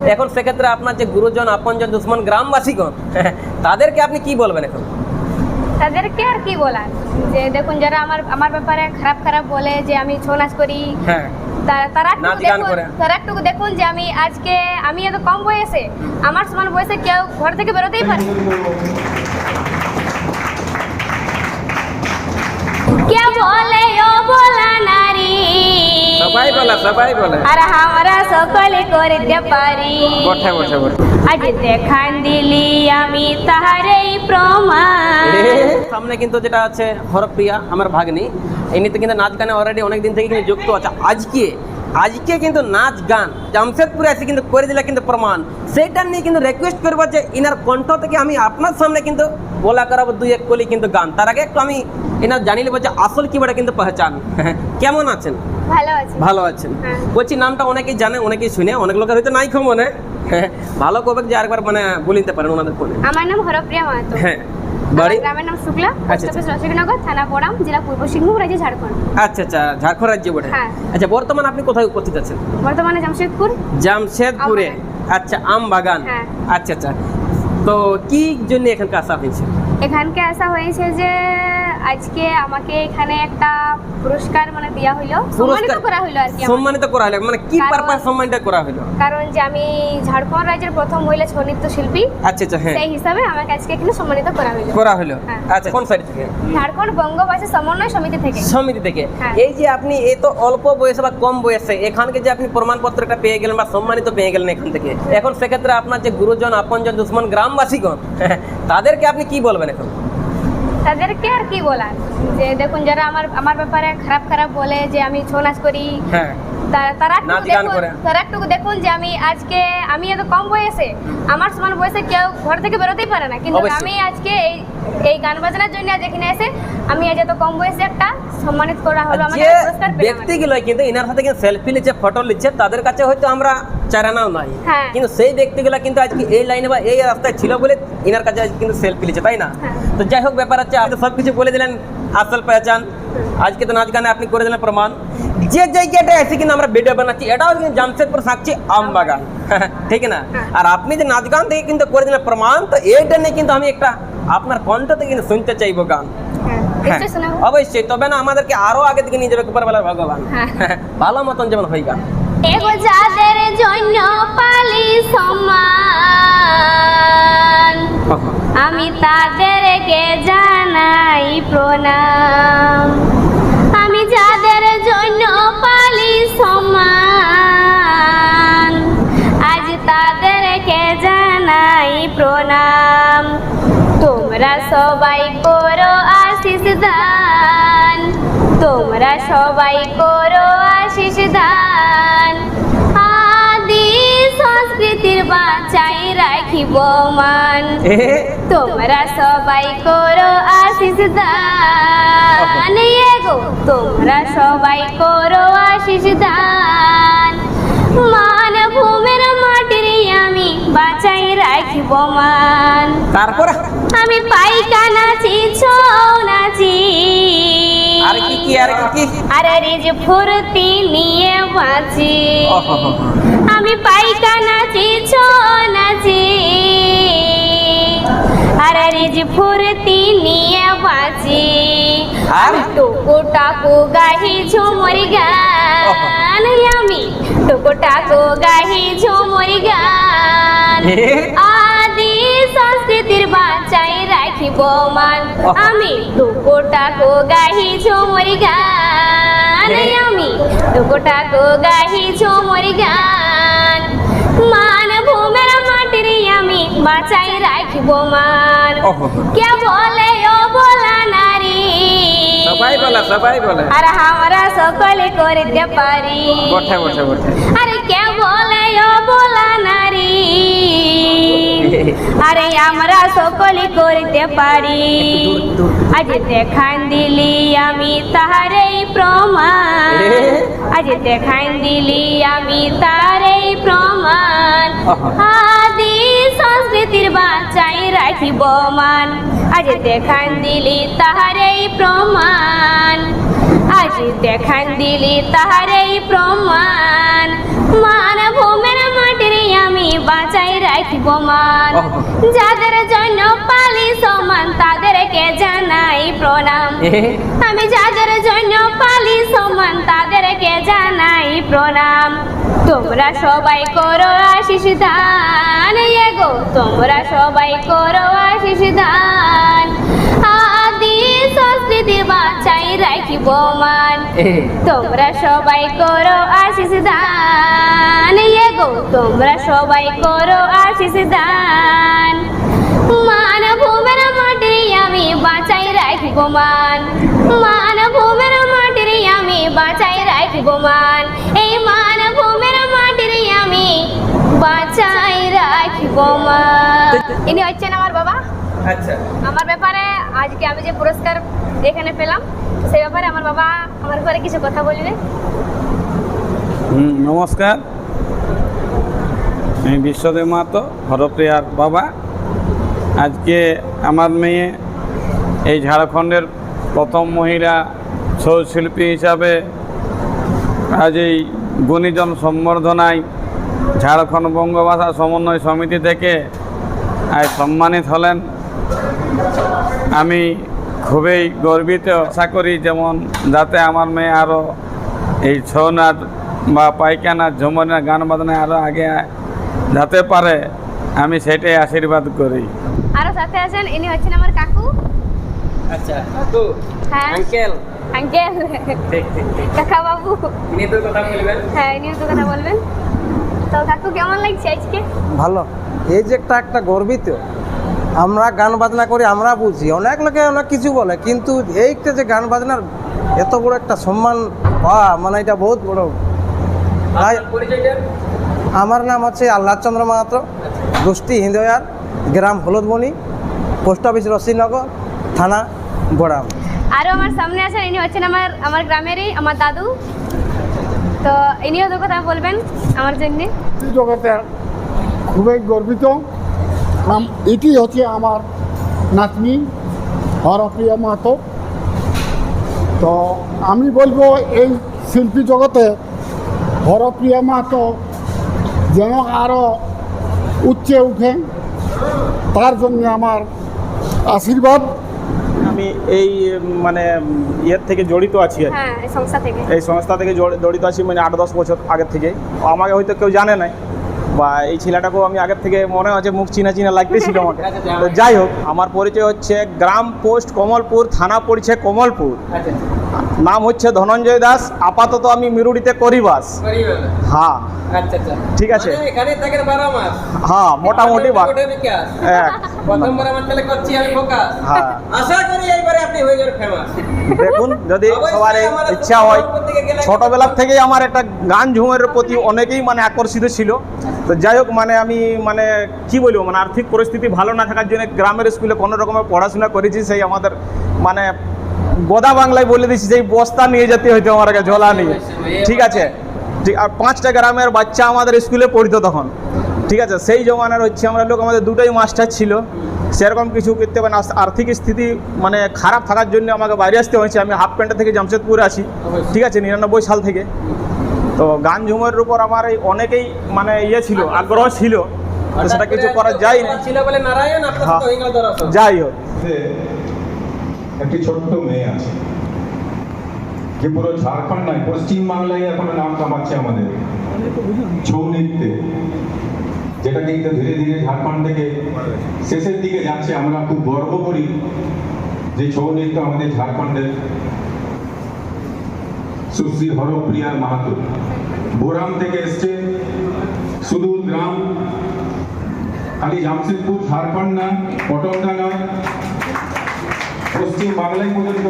এখন সেক্ষেত্রে আপনার যে গুরুজন আপনজন দুশ্মন গ্রামবাসীগণ তাদেরকে আপনি কি বলবেন এখন? তাদেরকে আর কি বলার? যে দেখুন যারা আমার আমার ব্যাপারে খারাপ খারাপ বলে যে আমি ছৌ নাচ করি হ্যাঁ। তারা একটু দেখুন তারা একটু দেখুন যে আমি আজকে আমি এত কম বয়সে আমার সমান বয়সে কেউ ঘর থেকে বেরোতেই পারে কে বলে সবাই বলে সবাই বলে। আর আমরা সকলে করতে পারি। বটে বটে বটে আজ দেখান দিলি আমি তাহারেই প্রমাণ। সামনে কিন্তু যেটা আছে হরপ্রিয়া আমার ভাগ্নি। এমনিতে কিন্তু নাচ গানে অলরেডি অনেক দিন থেকে কিন্তু যুক্ত আছে। আজকে আজকে কিন্তু নাচ গান জামশেদপুরে এসে কিন্তু করে দিলে কিন্তু প্রমাণ। সেইটা নিয়ে কিন্তু রিকোয়েস্ট করব যে ইনার কণ্ঠ থেকে আমি আপনার সামনে কিন্তু বলা করাবো দুই এক কলি কিন্তু গান। তার আগে একটু আমি এনার জানি নেব যে আসল কি কিন্তু পহচান। কেমন আছেন? ভালো আছে। ভালো আছেন। হ্যাঁ। বলছি নামটা অনেকেই জানে অনেকেই শুনে। অনেক লোকের হয়তো নাই মনে ভালো করবে যে আরেকবার মানে বলে নিতে পারেন ওনাদের ফোনে আমার নাম হরপ্রিয়া মাহাতো। হ্যাঁ। বাড়ি? গ্রামের নাম শুক্লা। আচ্ছা, পোস্ট অফিস রসিকনগর থানা পোড়াম জেলা পূর্ব সিংভূম রাজ্য ঝাড়খণ্ড। আচ্ছা আচ্ছা। ঝাড়খণ্ড রাজ্যে বটে হ্যাঁ। আচ্ছা বর্তমানে আপনি কোথায় উপস্থিত আছেন? বর্তমানে জামশেদপুর। জামশেদপুরে। আচ্ছা আম বাগান হ্যাঁ। আচ্ছা আচ্ছা। তো কি জন্য এখানকার আসা হয়েছে? এখানকে আসা হয়েছে যে আজকে আমাকে এখানে একটা পুরস্কার মানে দেওয়া হইল সম্মানিত করা হইল আর কি সম্মানিত করা হলো মানে কি পারপাস সম্মানিত করা হলো কারণ যে আমি ঝাড়খণ্ড রাজ্যের প্রথম মহিলা ছৌ নৃত্য শিল্পী আচ্ছা আচ্ছা হ্যাঁ। সেই হিসাবে আমাকে আজকে এখানে সম্মানিত করা হইল। করা হলো হ্যাঁ। আচ্ছা কোন সাইড থেকে? ঝাড়খণ্ড বঙ্গবাসী সমন্বয় সমিতি থেকে। সমিতি থেকে। হ্যাঁ। এই যে আপনি এত অল্প বয়সে বা কম বয়সে এখানকে যে আপনি প্রমাণপত্রটা পেয়ে গেলেন বা সম্মানিত পেয়ে গেলেন এখান থেকে এখন সেক্ষেত্রে আপনার যে গুরুজন আপনজন দুশ্মন গ্রামবাসীগণ তাদেরকে আপনি কি বলবেন এখন? তাদেরকে আর কি বলার? যে দেখুন যারা আমার আমার ব্যাপারে খারাপ খারাপ বলে যে আমি ছৌ নাচ করি হ্যাঁ। তারা দেখুন তারা একটু দেখুন যে আমি আজকে আমি এত কম বয়সে আমার সমান বয়সে কেউ ঘর থেকে বেরোতেই পারে না। কিন্তু আমি আজকে এই এই গান বাজনার জন্য আজ এখানে এসে আমি আজ এত কম বয়সে একটা সম্মানিত করা হলো আমাকে পুরস্কার পেলাম ব্যক্তিগুলো কিন্তু সাথে সেলফি নিচ্ছে ফটো নিচ্ছে তাদের কাছে হয়তো আমরা চারানাও নাই। হ্যাঁ। কিন্তু সেই ব্যক্তিগুলো কিন্তু আজকে এই লাইনে বা এই রাস্তায় ছিল বলে এনার কাছে আজকে কিন্তু সেলফি নিচ্ছে তাই না? হ্যাঁ। তো যাই হোক ব্যাপার হচ্ছে আপনি সব কিছু বলে দিলেন আসল পেহচান আজকে তো নাচ গানে আপনি করে দিলেন প্রমাণ। যে জায়গাটা এসে কিন্তু আমরা ভিডিও বানাচ্ছি এটাও কিন্তু জামশেদপুর সাক্ষী আম বাগান ঠিক না? হ্যাঁ। আর আপনি যে নাচ গান থেকে কিন্তু করে দিলেন প্রমাণ তো এইটা নিয়ে কিন্তু আমি একটা আপনার কণ্ঠ থেকে কিন্তু শুনতে চাইব গান। অবশ্যই তবে না আমাদেরকে আরও আগে থেকে নিয়ে যাবে ভগবান। ভালো মতন যেমন হয়ে গান। এগো যাদের জন্য পালি সম্মান আমি তাদেরকে জানাই প্রণাম। আমি যাদের জন্য পালি সম্মান আজ তাদেরকে জানাই প্রণাম। তোমরা সবাই করো আশিস দান। তোমরা সবাই করো আশিস দান আদি সংস্কৃতির বাঁচাই রাখিব মান। তোমরা সবাই করো আশিস দান এগো তোমরা সবাই করো আশিস দান মান ভূমের মাটির আমি বাঁচাই রাখিব মান। তারপরে? আমি পাইকা নাচি ছৌ নাচি। আর কি কি আর কি কি? আরে রিজ ফুর্তি নিয়ে বাঁচি। হো। আমি পাইকা নাচি ছৌ নাচি। আরে রিজ ফুর্তি নিয়ে বাঁচি। আর? টুকু টাকু গাহি ঝুমরি গান। আমি টুকু টাকু গাহি ঝুমরি গান মান ওহ। আমি টুকুটাকো গাহি ঝুমরি গান? আমি টুকুটাকো গাহি ঝুমরি গান। মান ভূমের মাটির আমি বাঁচাই রাখিব মান। কে বলে ও বলা নারী? সবাই বলে সবাই বলে। আর আমরা সকলে করিতে পারি। বটে বটে বটে আরে কে বলে ও বলা নারী। আরে আমরা সকলে করিতে পারি। আজ দেখান দিলি আমি তাহারেই প্রমাণ। আজ দেখান দিলি আমি তারেই প্রমাণ। আদি সংস্কৃতির বাঁচাই রাখিব মান। আজ দেখান দিলি তাহারেই প্রমাণ। আজ দেখান দিলি তাহারেই প্রমাণ। মান আমি রাখিব মান। যাদের জন্য পালি সমান তাদেরকে জানাই প্রণাম। আমি যাদের জন্য পালি সমান তাদেরকে জানাই প্রণাম। তোমরা সবাই করো আশিস দান। এ গো তোমরা সবাই করো আশিস দান। সংস্কৃতি বাঁচাই রাখিব মান। তোমরা সবাই করো আশিস দান। গো তোমরা সবাই করো আশিস দান। মান ভূমের মাটি আমি বাঁচাই রাখিব মান। মান ভূমের মাটি আমি বাঁচাই রাখিব মান। এই মান ভূমের মাটি আমি বাঁচাই রাখিব মান। ইনি হচ্ছেন আমার বাবা। আচ্ছা। আমার ব্যাপারে আজকে আমি যে পুরস্কার এখানে পেলাম সেই ব্যাপারে আমার বাবা আমার ব্যাপারে কিছু কথা বলবে? নমস্কার। আমি বিশ্বদেব মাহাতো, হরপ্রিয়ার বাবা। আজকে আমার মেয়ে এই ঝাড়খণ্ডের প্রথম মহিলা ছৌ শিল্পী হিসাবে আজ এই গুণীজন সম্বর্ধনায় ঝাড়খণ্ড বঙ্গভাষা সমন্বয় সমিতি থেকে আজ সম্মানিত হলেন। আমি খুবই গর্বিত আশা করি যেমন যাতে আমার মেয়ে আরও এই ছৌ নাচ বা ঝুমর নাচ গান বাজনায় আরও আগে যাতে পারে আমি সেটাই আশীর্বাদ করি। আরও সাথে আছেন ইনি হচ্ছেন আমার কাকু। আচ্ছা কাকু হ্যাঁ। আঙ্কেল। আঙ্কেল। ঠিক ঠিক ঠিক। কাকা বাবু ইনি তো কথা বলবেন। হ্যাঁ ইনিও তো কথা বলবেন। তো কাকু কেমন লাগছে আজকে? ভালো। এই যে একটা একটা গর্বিত। আমরা গান বাজনা করি আমরা বুঝি। অনেক লোকে অনেক কিছু বলে কিন্তু এইটা যে গান বাজনার এত বড় একটা সম্মান পাওয়া মানে এটা বহুত বড়। আমার নাম হচ্ছে আল্লাহ চন্দ্র মাহাতো গোষ্ঠী হিন্দয়ার গ্রাম হলুদমণি পোস্ট অফিস রশিনগর থানা বড়াম আরও আমার সামনে আছেন ইনি হচ্ছেন আমার আমার গ্রামেরই আমার দাদু। তো ইনিও তো কথা বলবেন আমার জন্য। এই জগতে খুবই গর্বিত। এটি হচ্ছে আমার নাতনি হরপ্রিয়া মাহাতো তো আমি বলব এই শিল্পী জগতে হরপ্রিয়া মাহাতো যেন আরও উচ্চে উঠে তার জন্য আমার আশীর্বাদ। আমি এই মানে ইয়ের থেকে জড়িত আছি। আর কি। হ্যাঁ এই সংস্থা থেকে। এই সংস্থা থেকে জড়ি- জড়িত আছি মানে আট দশ বছর আগের থেকে আমাকে হয়তো কেউ জানে নাই। বা এই ছেলেটাকেও আমি আগের থেকে মনে হচ্ছে মুখ চিনা চিনা লাগতেছিল আমাকে। তো যাই হোক, আমার পরিচয় হচ্ছে গ্রাম পোস্ট কমলপুর, থানা পড়ছে কমলপুর। আচ্ছা। নাম হচ্ছে ধনঞ্জয় দাস আপাতত আমি মিরুড়িতে করি বাস হ্যাঁ। আচ্ছা আচ্ছা। ঠিক আছে। মানে হ্যাঁ মোটামুটি হ্যাঁ। দেখুন যদি সবার ইচ্ছা হয় ছোটবেলার থেকে ছোটবেলার থেকেই আমার একটা গান ঝুমের প্রতি অনেকেই মানে আকর্ষিত ছিল। তো যাই হোক মানে আমি মানে কি বলব মানে আর্থিক পরিস্থিতি ভালো না থাকার জন্য গ্রামের স্কুলে কোনো রকমের পড়াশোনা করেছি সেই আমাদের মানে গোদা বাংলায় বলে দিচ্ছি সেই বস্তা নিয়ে যেতে হইতো আমার কাছে ঝোলা নিয়ে। ঠিক আছে? ঠিক আর পাঁচটা গ্রামের বাচ্চা আমাদের স্কুলে পড়তো তখন। ঠিক আছে? সেই জমানার হচ্ছে আমরা লোক আমাদের দুটোই মাস্টার ছিল। সেরকম কিছু করতে পারে না। আর্থিক স্থিতি মানে খারাপ থাকার জন্য আমাকে বাইরে আসতে হয়েছে। আমি হাফ প্যান্টটা থেকে জামশেদপুরে আছি। ঠিক আছে? নিরানব্বই সাল থেকে। তো গান ঝুমের উপর আমার এই অনেকেই মানে ইয়ে ছিল আগ্রহ ছিল সেটা কিছু করা যায় না ছিল বলে নারায়ণ আপনার। সাথে গেল দর্শন যাই হোক। যে একটি ছোট্ট মেয়ে আছে। যে পুরো ঝাড়খণ্ড নয়, পশ্চিমবাংলায় এখন নাম কামাচ্ছে আমাদের। ছৌ নৃত্যে। যেটা কিন্তু ধীরে ধীরে ঝাড়খণ্ড থেকে শেষের দিকে যাচ্ছে। আমরা খুব গর্ব করি যে ছৌ নৃত্য আমাদের ঝাড়খণ্ডের সুশ্রী হরপ্রিয়ার মাহাতো। বোরাম থেকে এসছে সুদূর গ্রাম। খালি জামশেদপুর, ঝাড়খণ্ড না পটলদা নয় পশ্চিম বাংলায় পর্যন্ত